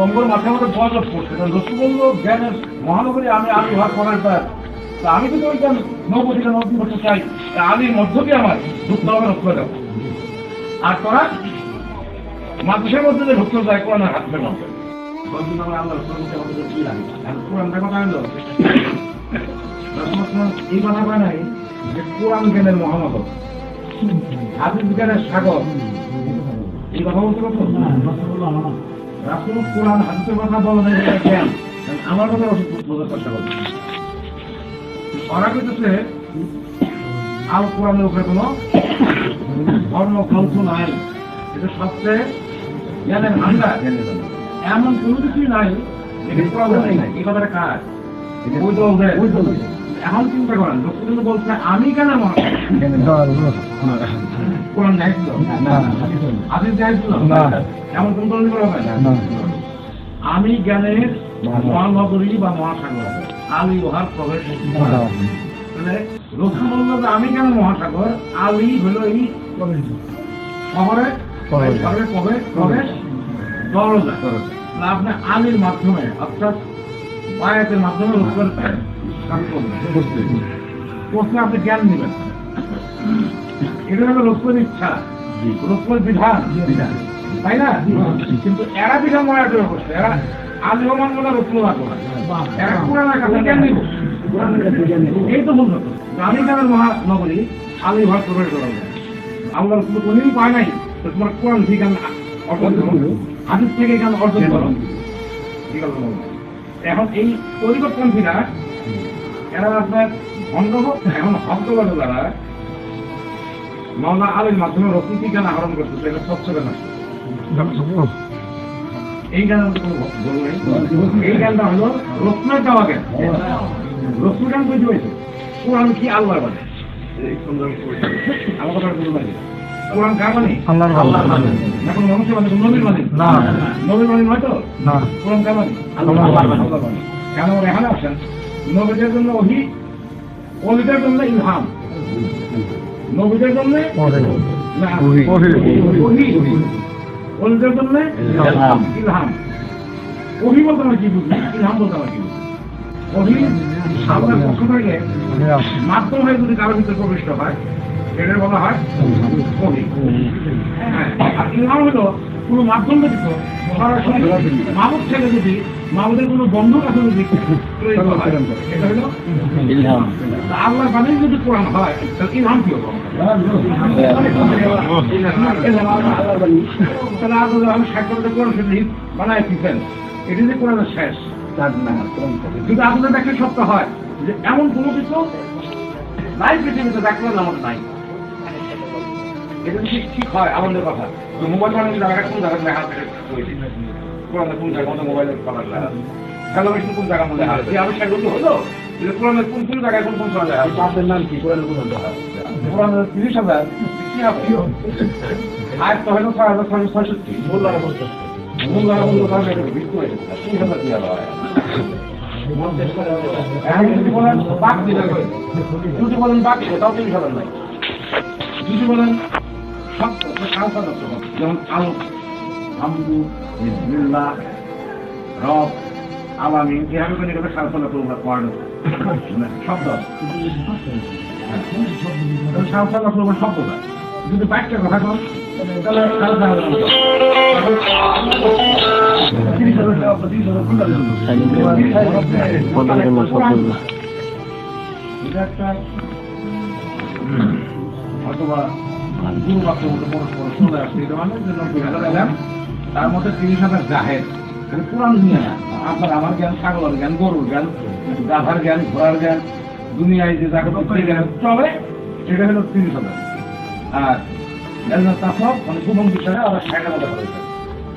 তোমার মাথার মধ্যে বয়স পড়ছে রসুল জ্ঞানের মহানগরী আমি আমি ভাগ করার তার তা আমি ওইটা নব্বই থেকে নব্বই করতে চাই আমি মধ্যকে আমার হবে রক্ষা দেবো। আর তোরা মাদ্রাসার মধ্যে যে ঢুকতে যায় কোরআনের হাত ফের মধ্যে যে মহানগর। হাদিস জ্ঞানের সাগর। এই কথা বলতে পারছ? রাসুল কোরআন হাদিসের কথা বলা যায় এটা জ্ঞান। আমার কথা ওষুধ বোঝার চেষ্টা করছে ওরা কিন্তু আল কোরআনের উপরে কোনো ধর্ম গ্রন্থ নাই। এটা সবচেয়ে জ্ঞানের ভান্ডার এমন কোনো কিছুই নাই এই কথাটা কার? ওই দল দেয়। এখন চিন্তা করেন লোকটা কিন্তু বলছে আমি কেন মনে কোরআন এমন কোন না? আমি জ্ঞানের মহানগরী বা মহাসাগর। আলী ওহার প্রবেশ মানে বলল যে আমি কেন মহাসাগর? আলী হলো এই শহরে প্রবেশ। শহরে প্রবেশ প্রবেশ দরজা। আপনি আলীর মাধ্যমে অর্থাৎ বায়াতের মাধ্যমে কাজ কিন্তু আমি কেন মহানগরী আলী ঘর প্রবেশ করা আল্লাহ রসুল কোনদিনই পায় নাই তোমার কোরআন থেকে জ্ঞান অর্জন করো। হাদিস থেকে জ্ঞান অর্জন করো। এখন এই পরিবর্তনশীরা এরা আপনার অন্ধভ এখন হস্তগত দ্বারা মাওলা আলীর মাধ্যমে রসুল জ্ঞান আহরণ করতেছে এটা স্বচ্ছ জ্ঞান এই এই জ্ঞানটা হলো রসুলের দেওয়া জ্ঞান রসুল জ্ঞান বুঝতে পেরেছে? কোরআন কি আল্লাহ মানে আমার কথা বুঝতে কোরআন কার মানে আল্লাহর বাণী। এখন মানুষের মানে নবীর মানে না। নবীর মানে নয় তো? না। কোরআন কার মানে আল্লাহর বাণী। কেন এখানে আসেন? নবীদের জন্য ওহি অলিদের জন্য ইলহাম। নবীদের জন্য অলিদের জন্য ইলহাম। বলতে আমরা কি বুঝি? ইলহাম বলতে আমরা কি মাধ্যম হয়ে যদি কারোর ভিতরে প্রবিষ্ট হয় সেটার বলা হয় ওহি। হ্যাঁ, আর ইলহাম হলো কোনো মাধ্যম ব্যতীত মামুদ থেকে যদি মামুদের কোনো বন্ধু কাছে যদি প্রয়োগ এটা হলো ইলহাম। তা বাণী যদি কোরআন হয় তাহলে ইলহাম কি হলো তাহলে আল্লাহ সাক্ষরতা কোরআন শরীফ বানায় দিচ্ছেন এটি যে কোরআনের শেষ। যদি আপনাদের একটা সত্য হয় যে এমন কোনো কিছু নাই পৃথিবীতে দেখলেন আমাদের নাই। এটা যদি ঠিক হয় আমাদের কথা যে মোবাইল মানে জায়গাটা কোন জায়গায় থাকে কোরআনের কোন জায়গা মধ্যে মোবাইলের কথা লেখা টেলিভিশন কোন জায়গার মধ্যে আছে আমি সেগুলো হলো যে কোরআনের কোন কোন জায়গায় কোন কোন লেখা আছে আপনার নাম কি কোরআনের কোন কোরআনের তিরিশ হাজার কি আর তো হলো ছয় হাজার ছয়শো ছয়ষট্টি মূল দ্বারা বলতে মূল দ্বারা বলতে হয়ে যাবে তিন হাজার কি হয় যদি বলেন বাক দিলে যদি বলেন বাক তাও তিরিশ হাজার নাই যদি বলেন সব সাহসা যেমন আলো হামদু বিসমিল্লাহ। রব আলামি এভাবে করে এটাকে সাহসা তোমরা পড়ানো শব্দ? সাহসা তোমরা শব্দ দেয় যদি বাক্যের কথা কন তাহলে অথবা মতো পরস্পর চলে আসছে এটা মানে তার মধ্যে তিরিশ হাজার জাহের মানে পুরান দুনিয়া। না আপনার আমার জ্ঞান ছাগলের জ্ঞান, গরুর জ্ঞান গাধার জ্ঞান, ঘোড়ার জ্ঞান, দুনিয়ায় যে জাগত যাকে জ্ঞান চলে, সেটা হলো তিরিশ হাজার আর তাসব মানে শুভম বিষয়ে আবার ষাট হাজার টাকা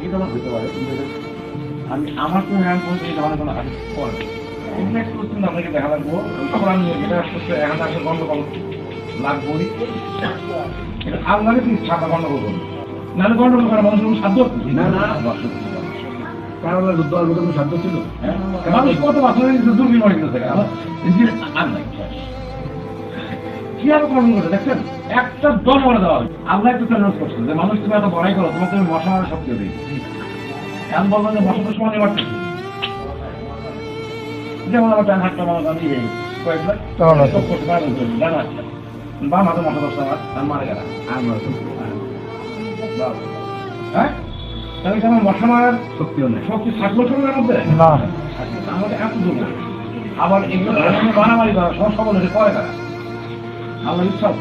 এটা আমার হতে পারে আমি আমার তো জ্ঞান বলতে এই ধরনের কোনো হাদিস পড়ে আপনাকে দেখা লাগবো। কোরআন নিয়ে যেটা আসলে আসলে গন্ডগোল লাগবোই। এটা আপনাকে কি ছাপা গন্ডগোল করুন নাহলে গন্ডগোল করা মানুষের কোনো সাধ্য? না না কারণ যুদ্ধ আর কোনো সাধ্য ছিল? মানুষ কত বছর দুর্বীন হয়ে গেছে। আর নাই। কি আর কর্ম করে দেখছেন? একটা দল মরে দেওয়া হয় আল্লাহ একটু চ্যালেঞ্জ করছে যে মানুষ তুমি এত বড়াই করো তোমাকে আমি মশা মারা শক্তি দিই এখন বলবেন যে বসন্তের সময় এবার যেমন আমার ডান হাতটা করেন এই কয়েকবার তখন আছে। সব করতে পারবেন ডান হাতটা বাম হাতে মাথা দশটা হাত আর মারে হ্যাঁ? তাহলে কেমন মশা মারার শক্তিও নেই? শক্তি থাকল শরীরের মধ্যে? না। আমাদের এত দুর্বল আবার এগুলো বানাবাড়ি করা সকল এটা করে তারা আল্লাহ। ইচ্ছাও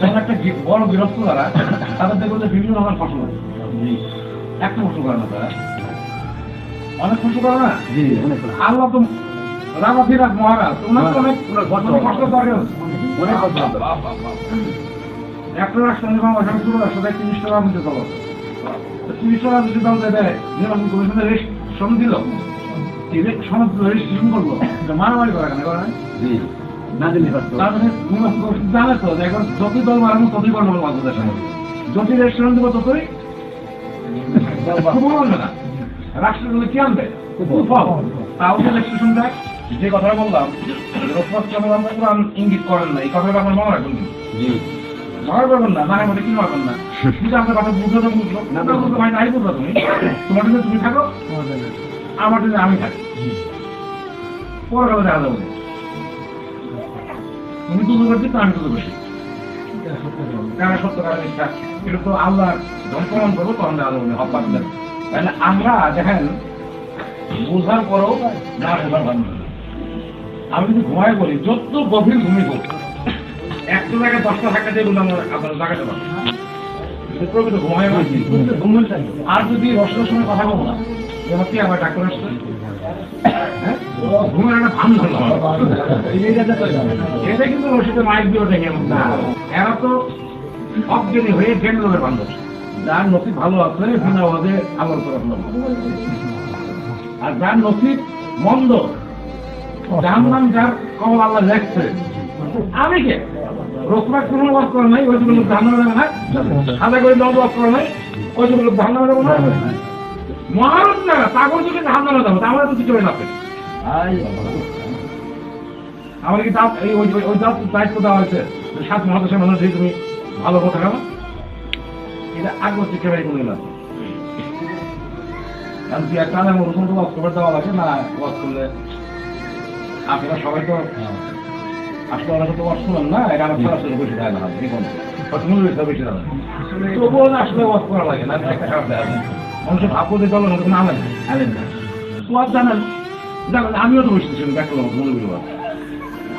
যখন একটা বড় গৃহস্থ তারা তাদের দেখবে যে বিভিন্ন ধরনের ফসল হয়। একটা ফসল করে না তারা। অনেক ফসল করে না? আল্লাহ তো রাজাধিরাজ মহারাজ। তো অনেক ফসল দরকার আছে। অনেক ফসল একটা নির্মাণ ওখানে শুরু রাষ্ট্র দেয় তিরিশ টাকা মধ্যে চলো তিরিশ টাকা যদি দাম দেয় নির্বাচন কমিশনের রেজিস্ট্রেশন দিল সনদ রেজিস্ট্রেশন এটা মারামারি করা কেন? করে না? জি। না দিলে পারতো মানে নির্বাচন কমিশন জানে তো যে এখন যতই দল মারানো ততই গন্ডগোল বাংলাদেশের সঙ্গে যতই রেজিস্ট্রেশন দিব ততই আনবে না। রাষ্ট্রগুলো কি আনবে। তাও যে রেজিস্ট্রেশন দেয় যে কথাটা বললাম ইঙ্গিত করেন না এই কথাটা আপনার মনে রাখবেন। জি। করবেন না মানে কি করবেন না? কিন্তু আপনার কথা বুঝতে তো বুঝলো বুঝতে নাই বুঝলো তুমি। তোমার জন্য তুমি থাকো আমার জন্য আমি থাকি। পরে কথা দেখা যাবে তুমি তুলো করছি তো আমি তুলো করছি। কারণ সত্য কারণ ইচ্ছা এটা তো আল্লাহ যখন করব তখন দেখা যাবে হক পাচ্ছে তাহলে আমরা দেখেন বোঝার পরও না বোঝার ভালো আমি যদি ঘুমায় বলি যত গভীর ঘুমি হোক একটা জায়গায় দশটা থাকা দিয়ে বললাম, আপনার ঘুমাই বলছি আর যদি রসের সময় কথা বলব না কি আবার ডাক্তার আসছে। হ্যাঁ? ঘুমের একটা ভান এটা কিন্তু রসিতে মাইক দিয়ে ওঠে এমন না। এরা তো অজ্ঞানী হয়ে বান্ধব। যার নসিব ভালো আছে, বিনা ওয়াদে আবার করে আর যার নসিব মন্দ নাম যার কমল আল্লাহ লেখছে। আমি কে? রসমাক কোনো করে নাই ওই লোক ধান দেবে না। সাদা করে দল ওয়াজ করে নাই ওই লোক ধান দেবে না। মহারত না পাগল যদি ধান দেবে যাব আমার তো কিছু হয় না আমার কি তাও এই ওই ওই- ওই দায়িত্ব দেওয়া হয়েছে। সাত মহাদেশের মানুষ তুমি ভালো কথা খাব এটা আগ্রহ শিক্ষা কোনো না কারণ তুই একটা না ওরকম তো দেওয়া লাগে না ওয়াজ করলে আপনারা সবাই তো আসলে ওরা তো শুনেন না এটা আমার সরাসরি বেশি দেয় না দেখুন হয়তো মূল বিষয় বেশি দেয় না তবুও আসলে ওয়াজ করা লাগে না একটা খারাপ দেয় না মানুষ ভাববো যে চলো না আনেন। আনেন না। ওয়াজ জানেন? জানেন আমিও তো বসেছি দেখলাম মনে করি ওয়াজ।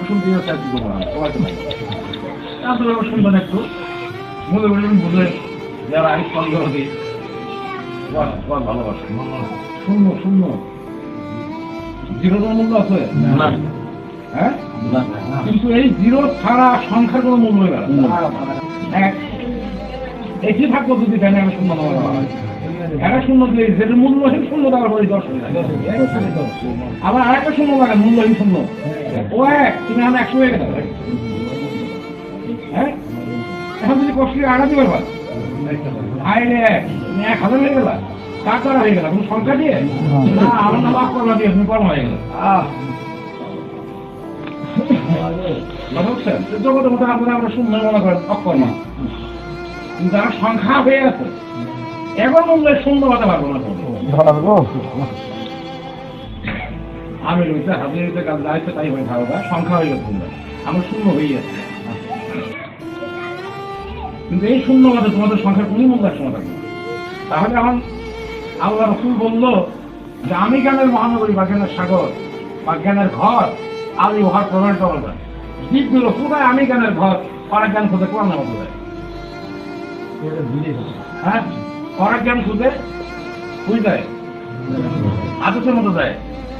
শুনতে আর কি করব না সবাই তো নাই। আসলে আমার শুনবেন একটু। মনে করি বুঝলে যারা আইস সন্দেহ দিই ওয়াজ ওয়াজ ভালোবাসে। শূন্য শূন্য জিরোর মূল্য আছে? না। হ্যাঁ? কিন্তু এই জিরো ছাড়া সংখ্যার কোনো মূল্য এক। একই থাকব যদি ফ্যানে আমি শূন্য একটা শূন্য দিয়ে যেটা মূল্যহীন শূন্য দেওয়ার পরে দশ। আবার আরেকটা শূন্য লাগান মূল্যহীন শূন্য। ও এক তুমি আমি একশো হয়ে গেলে। হ্যাঁ? এখন যদি কষ্ট আড়া দিবে পার আইলে এক তুমি এক হাজার হয়ে গেলা। কার হয়ে গেলা তুমি সংখ্যা দিয়ে? না। আমার লাভ করলা দিয়ে তুমি কর্ম হয়ে গেল। আহ। মধ্যে আপনারা আমরা শূন্য মনে করেন যারা সংখ্যা হয়ে আছে এখন মূল্যের শূন্য হতে পারব না ভালো আমি রয়েছে হাজির রয়েছে কাজ দায়িত্ব তাই হয়ে থাকবে সংখ্যা হয়ে গেছে আমরা শূন্য হয়ে যাচ্ছে কিন্তু এই শূন্য বাদে তোমাদের সংখ্যার কোনই মূল্য একসময় থাকবে। তাহলে এখন আল্লাহ রসুল বলল যে আমি জ্ঞানের মহানগরী বা জ্ঞানের সাগর বা জ্ঞানের ঘর আলী উহার প্রমাণ করা দ্বীপগুলো কোথায়? আমি জ্ঞানের ঘর অনেক জ্ঞান খুঁজে মতো যায় হ্যাঁ? অনেক জ্ঞান খুঁজে বুঝ যায়। আদর্শের মতো যায়।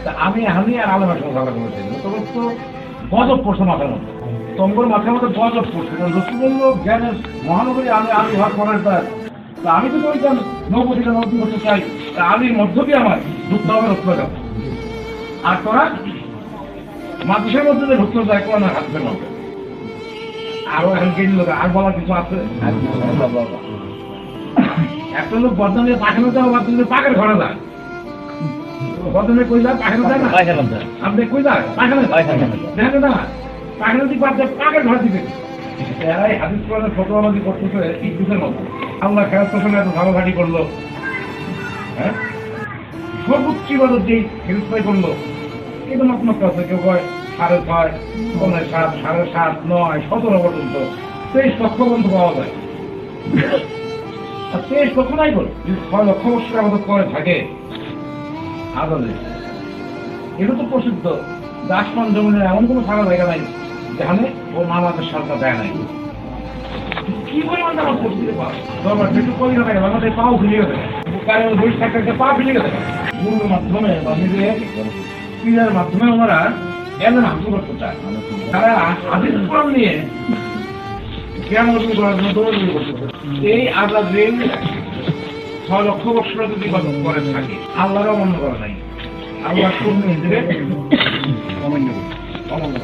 তা আমি আমি আর আলমের সঙ্গে ঝগড়া করেছি তোমার তো গজব পড়ছে মাথার মধ্যে। তোমার মাথার মধ্যে গজব পড়ছে। বলল জ্ঞানের মহানগরী আমি আলী হওয়ার পরের তার তা আমি তো ওই জ্ঞান নৌপতিটা নতুন করতে চাই, তা মধ্য দিয়ে আমার ঢুকতে হবে রক্ত আর তোরা? মাদ্রাসার মধ্যে যে ঢুকতে যায় কোন হাতের মধ্যে আরও এখন কেজি লোক আর বলার কিছু আছে? একটা লোক দিয়ে পাখানো যাও বা তুমি পাকের ঘরে যায়। বদনামে কই যায়? পাখানো যায় না। আপনি কই যায়? পাখানে দেখেন না পাখানো দিক বাদ পাকের ঘর দিকে এরাই হাদিস কোরআনের ফটোবাজি করতেছে ইদ্যুতের মতো। আল্লাহ খেয়াল এত ভালো ঘাটি করল। হ্যাঁ? সর্বোচ্চ ইবাদত যেই হেল্পাই করল কিন্তু মাত্র আছে, কেউ কয় সাড়ে ছয় পনেরো সাত, সাড়ে সাত, নয়, সতেরো পর্যন্ত। তেইশ লক্ষ পর্যন্ত পাওয়া যায়। আর তেইশ লক্ষ নাই বলে, যদি ছয় লক্ষ বছর আমাদের করে থাকে, আদালে। এটা তো প্রসিদ্ধ। দাসমান জমিনের এমন কোনো ফাঁকা জায়গা নাই, যেখানে ও নামাজের সালটা দেয় নাই। কি পরিমাণ নামাজ পড়ছি রে বাপ? দরবার পাও ফিরে গেছে। কারণ থাকতে পা গেছে। গুরুর মাধ্যমে বা নিজের পীরের মাধ্যমে ওনারা এমন হাসু করতে চায় তারা হাদিস কোরআন নিয়ে কেমন করার জন্য দৌড়াদৌড়ি এই আজাদ রেল লক্ষ বছর যদি করে থাকে, আল্লাহর করে নাই। আল্লাহর প্রতিনিধিরে অমান্য অমান্য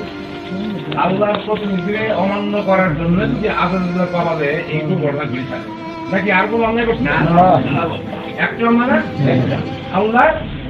প্রতিনিধিরে অমান্য করার জন্য যদি আজাদুল্লাহ পাবালে এই খুব ঘটনা ঘুরে থাকে। নাকি আর কোনো অন্যায় করছে একটা অন্যায় না? আল্লাহ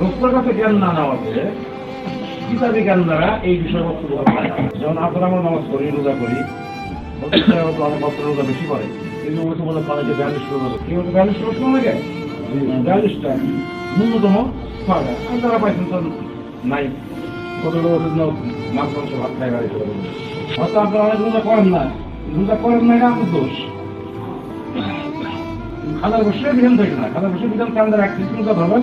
রোস্তর জ্ঞান না নেওয়াতে কিতাবি জ্ঞান দ্বারা এই বিষয়বস্তু যায়। যেমন আপনারা আমরা নামাজ করি রোজা করি অনেক বছর রোজা বেশি করে কিন্তু ওই সময় পারে যে বিয়াল্লিশ রোজা কি বলতে বিয়াল্লিশ রোজ কেমন লাগে বিয়াল্লিশটা ন্যূনতম ছয়টা আর যারা পাইছেন তো নাই। কত রোজ মাছ মাংস ভাত খাই বাড়ি চলে হয়তো আপনারা অনেক রোজা করেন না রোজা করেন না এটা আপনার দোষ। খাদার বসে বিধান থাকে না। খাদার বসে বিধান কান্দে রাখছি রোজা ধরবেন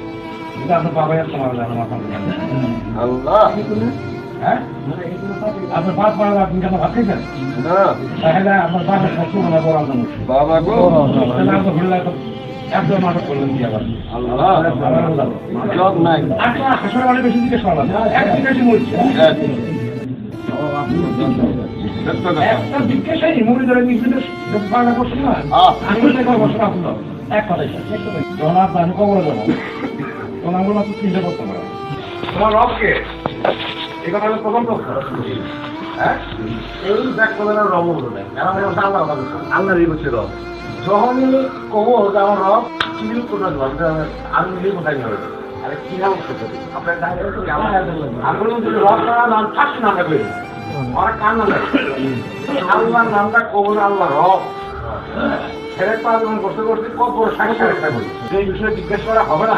যদি আপনার বাবাই আর তোমার জানো খান আল্লাহ। হ্যাঁ? আপনার বাপ মারা আপনি কেন ভাত খাইছেন? না। তাহলে আপনার বাপের কষ্ট না বড় মুশকিল বাবা গো। তাহলে আপনি ঘুরে লাগতো একদম নাটক করলেন কি আবার? আল্লাহ। জব নাই। আপনার হাসপাতালে অনেক বেশি জিজ্ঞেস করলাম এক মরছে। একটা জিজ্ঞাসাই ধরে নিজেদের পাড়া না। আমি বলতে শোনা এক কথাই। যখন আপনার আমি যাব। তখন আমি মাত্র পারব তোমার রবকে? এই কথা আমি প্রথম প্রশ্ন হ্যাঁ? এই করলেন আর রব হলো ওটা আল্লাহ কথা আল্লাহর যখনই কবো যে আমার রব চিনি কোথায় আমি নিজেই কোথায় যাব? আরে কি নাম আপনার আমি রব নাম থাকছে না আমরা করি ওরা কার নাম নামটা কবর, আল্লাহ রব। ছেড়ে করতে করতে কত সাক্ষী একটা করি যে বিষয়ে জিজ্ঞেস করা হবে না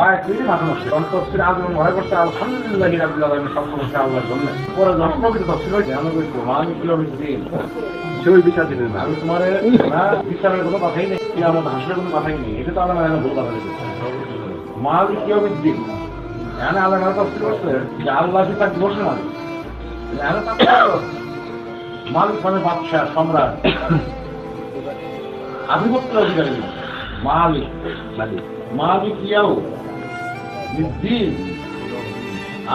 মনে করছে আলহামদুলিল্লাহ রাবুল আলমী সব সমস্যা আল্লাহর জন্য। পরে কিলোমিটার দিন। বিচার দিলেন আমি তোমার বিচারের কথাই নেই কি আমার হাসির কোনো কথাই নেই। এটা তো আলাদা ভুল কথা কেউ দিন। এখানে আলাদা করছে, যে আল্লাহ কি তার বসে মালিক এখানে মালিক মানে বাদশাহ, সম্রাট। আধিপত্য অধিকারী। মালিক। মালিক। মালিক ইয়াও দিন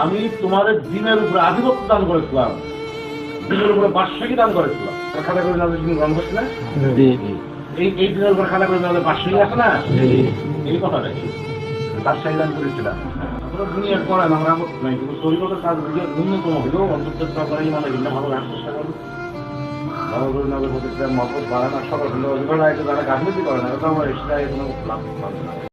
আমি তোমাদের দিনের উপরে আধিপত্য দান করেছিলাম। দিনের উপরে বাদশাহী দান করেছিলাম। খাতা করে নাদের দিন গ্রহণ করছি না এই এই দিনের উপর খাতা করে নাদের বাদশাহী আছে না? এই কথাটা তার সাইলান করেছিলাম। আমরা দুনিয়ার করেন আমরা আপত্তি নাই কিন্তু শরীরগত কাজ ন্যূনতম হলেও অন্তত করাই মানে কিন্তু ভালো রাখার চেষ্টা করব। ভালো করে নাদের মধ্যে মত বাড়ানো সকাল সন্ধ্যা যারা গাফিলতি করে না ওটা আমার এসে কোনো লাভ পাবে না।